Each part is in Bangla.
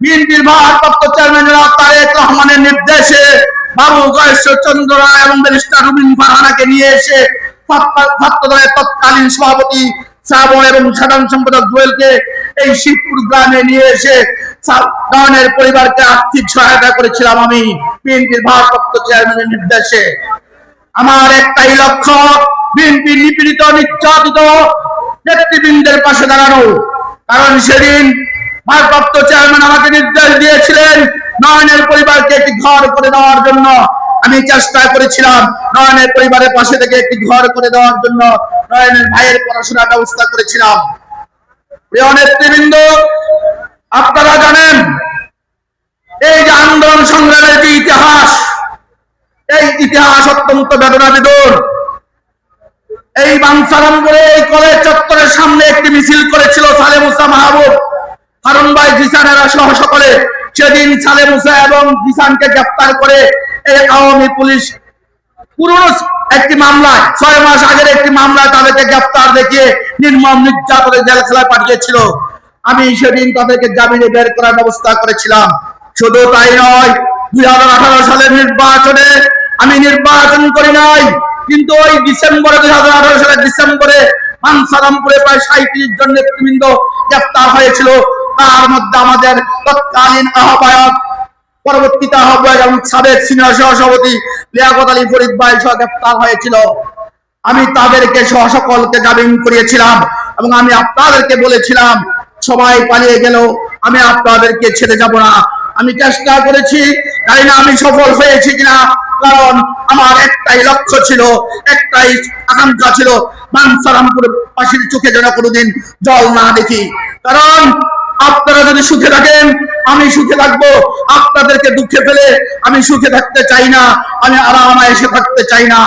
বিএনপির ভারপ্রাপ্ত চেয়ারম্যান তারেক রহমানের নির্দেশে বাবু গয়েশ্বর চন্দ্র রায় এবং ব্যারিস্টার রুবিন ফারহানাকে নিয়ে এসে ছাত্র- ছাত্র তৎকালীন সভাপতি শ্রাবণ এবং সাধারণ সম্পাদক জুয়েলকে এই শিবপুর গ্রামে নিয়ে এসে পরিবারকে আর্থিক সহায়তা করেছিলাম আমি বিএনপির ভারপ্রাপ্ত চেয়ারম্যানের নির্দেশে। আমার একটাই লক্ষ্য, বিএনপি নিপীড়িত, নির্যাতিত নেতৃবৃন্দের পাশে দাঁড়ানো। কারণ সেদিন ভারপ্রাপ্ত চেয়ারম্যান আমাকে নির্দেশ দিয়েছিলেন, নয়নের পরিবারকে একটি ঘর করে দেওয়ার জন্য। আমি চেষ্টা করেছিলাম নয়নের পরিবারের পাশে থেকে একটি ঘর করে দেওয়ার জন্য। নয়নের ভাইয়ের পড়াশোনার ব্যবস্থা করেছিলাম। প্রিয় নেতৃবৃন্দ, আপনারা জানেন, এই যে আন্দোলন সংগ্রামের যে ইতিহাস, এই ইতিহাস অত্যন্ত বেদনা বিদুর এই বাংসারামপুরে এই কলেজ চত্বরের সামনে একটি মিছিল করেছিল সালে মুসা মাহবুব। হারুন ভাই জিসানেরা সহ সকলে সেদিন সালে মুসা এবং জিসানকে গ্রেফতার করে এই আওয়ামী পুলিশ পুরনো একটি মামলায়, ছয় মাস আগের একটি মামলায় তাদেরকে গ্রেফতার দেখিয়ে নির্মম নির্যাতনে জেল খেলায় পাঠিয়েছিল। আমি সেদিন তাদেরকে জামিনে বের করার ব্যবস্থা করেছিলাম। শুধু তাই নয়, দুই সালের নির্বাচনে আমি নির্বাচন করি নাই, কিন্তু ওই ডিসেম্বরে, দুই হাজার আঠারো সালের ডিসেম্বরে মানসারামপুরে প্রায় সাঁত্রিশ জন নেতৃবৃন্দ গ্রেফতার হয়েছিল। তার মধ্যে আমাদের তৎকালীন আহ্বায়ক পরবর্তীতে আহ্বায়ক এবং সাবেক সিনিয়র সহসভাপতি লিয়াকত আলী ফরিদ ভাই সহ গ্রেফতার হয়েছিল। আমি তাদেরকে সহ সকলকে জামিন করিয়েছিলাম এবং আমি আপনাদেরকে বলেছিলাম, সবাই পালিয়ে গেল, আমি আপনাদেরকে ছেড়ে যাব না। আমি চেষ্টা করেছি, জানি না আমি সফল হয়েছি কিনা, কারণ আমার একটাই লক্ষ্য ছিল, একটাই আকাঙ্ক্ষা ছিল, মানসারামপুর পাশের চোখে যেন কোনোদিন জল না দেখি। কারণ আপনারা যদি সুখে থাকেন, আমি সুখে থাকব। আপনাদেরকে দুঃখে ফেলে আমি সুখে থাকতে চাই না, আমি আরামে এসে থাকতে চাই না।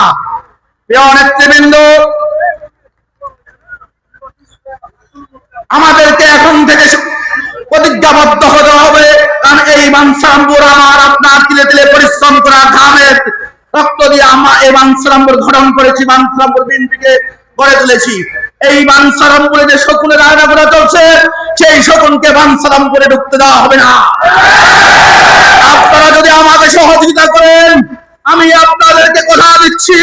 প্রিয় নেতৃবৃন্দ, আমাদেরকে এখন থেকে প্রতিজ্ঞাবদ্ধ হতে হবে, কারণ এই মানসারামপুর আমার আপনার তিলে তিলে পরিশ্রম করা ঘামের রক্ত দিয়ে আমরা এই মানসারামপুর গঠন করেছি মানসারামপুর বিএনপিকে গড়ে তুলেছি। এই বানসারামপুরে যে শকুনের আয়না করা চলছে সেই শকুনকে বানসারামপুরে ঢুকতে দেওয়া হবে না। আপনারা যদি আমাকে সহযোগিতা করেন, আমি আপনাদেরকে কথা দিচ্ছি।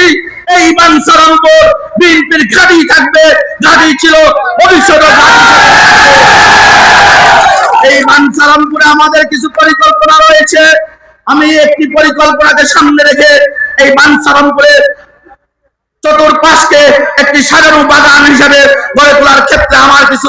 এই বানসারামপুর বিএনপির ঘাঁটি থাকবে, ঘাঁটি ছিল ভবিষ্যতে এই বানসারামপুরে আমাদের কিছু পরিকল্পনা রয়েছে। আমি একটি পরিকল্পনাকে সামনে রেখে এই বানসারামপুরে চতুর্পাশকে একটি সাজানো বাগান হিসাবে গড়ে তোলার ক্ষেত্রে আমার কিছু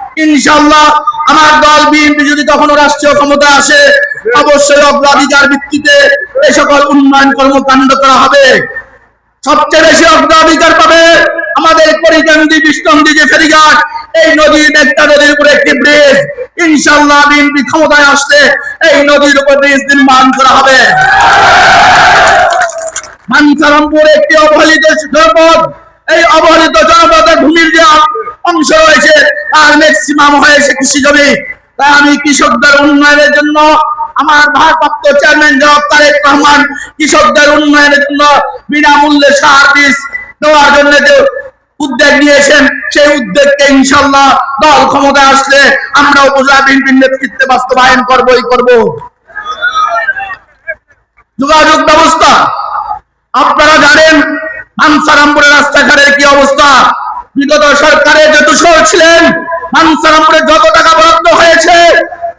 ইনশাল্লাহ আমার দল বিএনপি যদি কখনো রাষ্ট্রীয় ক্ষমতা আসে, অবশ্যই অগ্রাধিকার ভিত্তিতে এই সকল উন্নয়ন কর্মকাণ্ড করা হবে। সবচেয়ে বেশি অগ্রাধিকার পাবে আমাদের পরিকান্দি বিষ্ণন্দি যে ফেরিঘাট, এই নদীর একটা নদীর উপরে একটি ব্রিজ ইনশাল্লাহ বিএনপি ক্ষমতায় আসলে এই নদীর উপর ব্রিজ নির্মাণ করা হবে। মানসারামপুর একটি অবহেলিত জনপদ, এই অবহেলিত জনপদের ভূমির যে অংশ তার ম্যাক্সিমাম হয়েছে কৃষি জমি তাই আমি কৃষকদের উন্নয়নের জন্য আমার ভারপ্রাপ্ত চেয়ারম্যান জনাব তারেক রহমান কৃষকদের উন্নয়নের জন্য বিনামূল্যে সার বীজ দেওয়ার জন্য যে উদ্যোগ নিয়েছেন, সেই উদ্যোগকে ইনশাল্লাহ দল ক্ষমতায় আসলে আমরা উপজেলা বিএনপির নেতৃত্বে বাস্তবায়ন করবই করব। যোগাযোগ ব্যবস্থা, আপনারা জানেন, মানসারামপুরের রাস্তাঘাটের কি অবস্থা? বিগত সরকারের যে দূষর ছিলেন যত টাকা বরাদ্দ হয়েছে,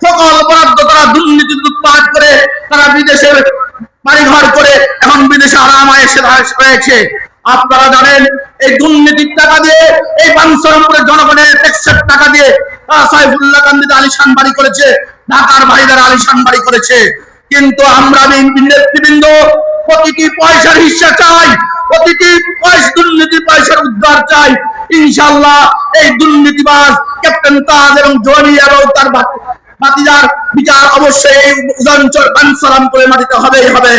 সকল বরাদ্দ তারা দুর্নীতি লুটপাট করে তারা বিদেশে বাড়িঘর করে এখন বিদেশে আরামায় এসে রয়েছে আপনারা জানেন, এই দুর্নীতির টাকা দিয়ে, এই মানসারামপুরের জনগণের ট্যাক্সের টাকা দিয়ে সাইফুল্লাহ কান্দিতে আলিশান বাড়ি করেছে, ঢাকার ভাইদের আলিশান বাড়ি করেছে। কিন্তু আমরা নেতৃবৃন্দ প্রতিটি পয়সার হিস্সা চাই, প্রতিটি পয়সা দুর্নীতি, পয়সার উদ্ধার চাই। ইনশাল্লাহ এই দুর্নীতিবাজ ক্যাপ্টেন তাজ এবং জনি এবং তার ভাতিজার বিচার অবশ্যই এই বানসালাম করে মাটিতে হবেই হবে।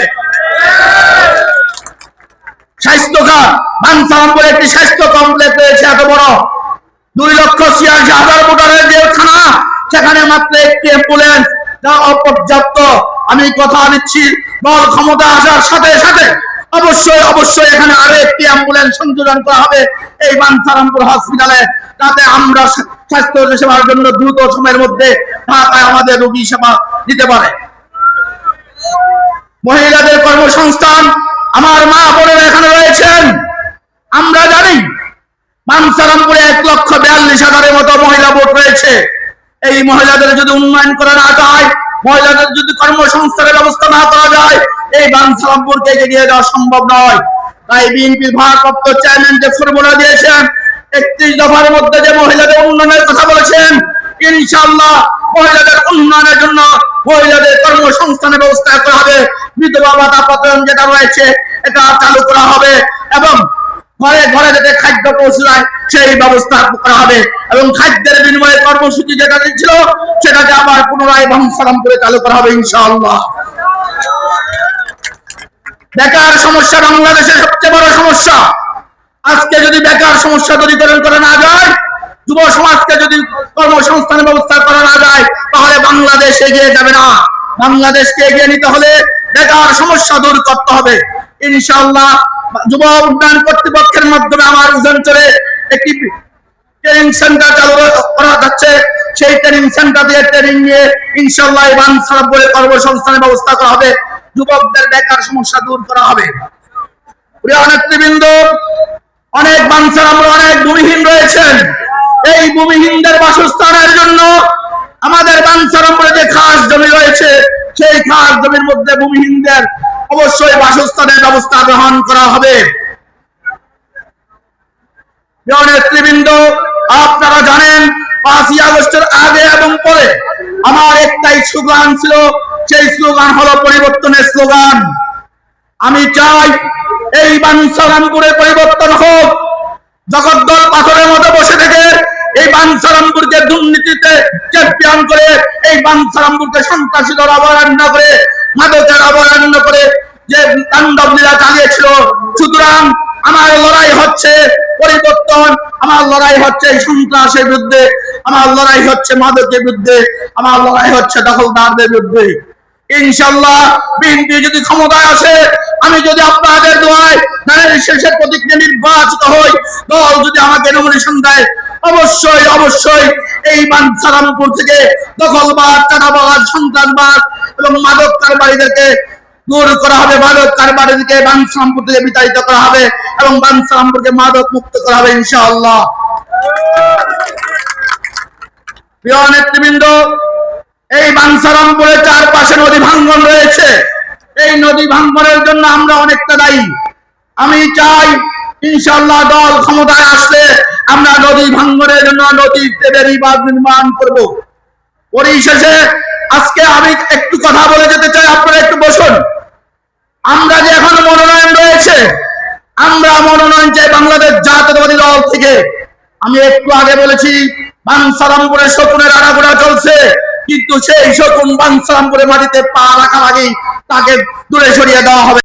অর্থাৎ বানসারামপুরে একটি স্বাস্থ্য কমপ্লেক্স রয়েছে এত বড়। দুই লক্ষ ছিয়াশি হাজার ভোটারের জেলখানা, সেখানে মাত্র একটি অ্যাম্বুলেন্স যা অপর্যাপ্ত। আমি কথা দিচ্ছি দল ক্ষমতা আসার সাথে সাথে অবশ্যই অবশ্যই এখানে আরও একটি অ্যাম্বুলেন্স সংযোজন করা হবে এই বানসারামপুর হসপিটালে যাতে আমরা স্বাস্থ্য সেবার জন্য দ্রুত সময়ের মধ্যে ঢাকায় আমাদের রোগী সেবা দিতে পারে। মহিলাদের কর্মসংস্থান, আমার মা বোনেরা এখানে রয়েছেন। আমরা জানি মানসারামপুরে এক লক্ষ বিয়াল্লিশ হাজারের মতো মহিলা ভোট রয়েছে। এই মহিলাদের যদি উন্নয়ন করা না মহিলাদের যদি কর্মসংস্থানের ব্যবস্থা না করা যায়, এই বানসারামপুরকে এগিয়ে দেওয়া সম্ভব নয়। তাই বিএনপির ভারপ্রাপ্ত চেয়ারম্যান যে ফর্মুলা দিয়েছেন, একত্রিশ দফার মধ্যে যে মহিলাদের উন্নয়নের কথা বলেছেন, ইনশাআল্লাহ মহিলাদের উন্নয়নের জন্য মহিলাদের কর্মসংস্থানের ব্যবস্থা করা হবে। বিধবা ভাতা প্রচলন যেটা রয়েছে, এটা চালু করা হবে এবং ঘরে ঘরে যাতে খাদ্য পৌঁছায়, সেই ব্যবস্থা করা হবে। এবং খাদ্যের বিনিময়ে কর্মসূচি যেটা ছিল সেটাকে আবার পুনরায় বংশারাম করে চালু করা হবে ইনশাআল্লাহ। বেকার সমস্যা বাংলাদেশের সবচেয়ে বড় সমস্যা। আজকে যদি বেকার সমস্যা দূরীকরণ করা না যায়, যুব সমাজকে যদি কর্মসংস্থানের ব্যবস্থা করা না যায়, তাহলে বাংলাদেশ এগিয়ে যাবে না। বাংলাদেশকে এগিয়ে নিতে হলে বেকার সমস্যা দূর করতে হবে। ইনশাআল্লাহ যুব উন্নয়ন কর্তৃপক্ষের মাধ্যমে আমার অঞ্চলে একটি ট্রেনিং সেন্টার চালু করা যাচ্ছে। সেই ট্রেনিং সেন্টার দিয়ে ট্রেনিং নিয়ে ইনশাআল্লাহ এই বানসারাপ বলে কর্মসংস্থানের ব্যবস্থা করা হবে। যুবকদের বেকার সমস্যা দূর করা হবে। অনেক বাঞ্ছার আমরা অনেক ভূমিহীন রয়েছেন। এই ভূমিহীনদের বাসস্থানের জন্য আমাদের বাঞ্ছার আমরা যে খাস জমি রয়েছে, সেই খাস জমির মধ্যে ভূমিহীনদের অবশ্যই বাসস্থানের ব্যবস্থা গ্রহণ করা হবে। নেতৃবৃন্দ, আপনারা জানেন, পাঁচই আগস্টের আগে এবং পরে আমার একটাই স্লোগান ছিল, সেই স্লোগান হলো পরিবর্তনের স্লোগান। আমি চাই এই বাঞ্ছারামপুরে পরিবর্তন হোক, জগদ্দল পাথরের মতো বসে থেকে এই বাঞ্ছারামপুরকে দুর্নীতিতে চ্যাম্পিয়ন করে, এই বাঞ্ছারামপুরকে সন্ত্রাসী দল অবহেন্ন করে, মাদকের অবহেন্ন করে যে তাণ্ডব লীলা চালিয়েছিল। সুতরাং আমার লড়াই হচ্ছে পরিবর্তন, আমার লড়াই হচ্ছে সন্ত্রাসের বিরুদ্ধে, আমার লড়াই হচ্ছে মাদকের বিরুদ্ধে, আমার লড়াই হচ্ছে দখলদারদের বিরুদ্ধে। ইনশাল্লাহ বিএনপি যদি ক্ষমতায় আসে, আমি যদি আপনাদের দোয়ায় শেষের প্রতিজ্ঞা নির্বাচিত হই, দল যদি আমাকে নমিনেশন দেয় অবশ্যই অবশ্যই এই বাঞ্ছারামপুর থেকে দখলবাদ চাঁদাবাদ সন্ত্রাসবাদ এবং মাদক কারবারিদেরকে দূর করা হবে, মাদক কারবারিদেরকে বাঞ্ছারামপুর থেকে বিতাড়িত করা হবে এবং বাঞ্ছারামপুরকে মাদক মুক্ত করা হবে ইনশাআল্লাহ। প্রিয় নেতৃবৃন্দ, এই বাঞ্ছারামপুরের চারপাশে নদী ভাঙ্গন রয়েছে। এই নদী ভাঙ্গনের জন্য আমরা অনেকটা দায়ী। আমি চাই ইনশাল্লাহ দল ক্ষমতায় আসলে আমরা নদী ভাঙ্গনের জন্য নদী নদীতে বেরিবাদ নির্মাণ করব। পরিশেষে আজকে আমি একটু কথা বলে যেতে চাই, আপনারা একটু বসুন। আমরা যে এখন মনোনয়ন রয়েছে, আমরা মনোনয়ন চাই বাংলাদেশ জাতীয়তাবাদী দল থেকে। আমি একটু আগে বলেছি বানসারামপুরে শকুনের আড়াগোড়া চলছে, কিন্তু সেই শকুন বানসারামপুরে মাটিতে পা রাখার আগেই তাকে দূরে সরিয়ে দেওয়া হবে।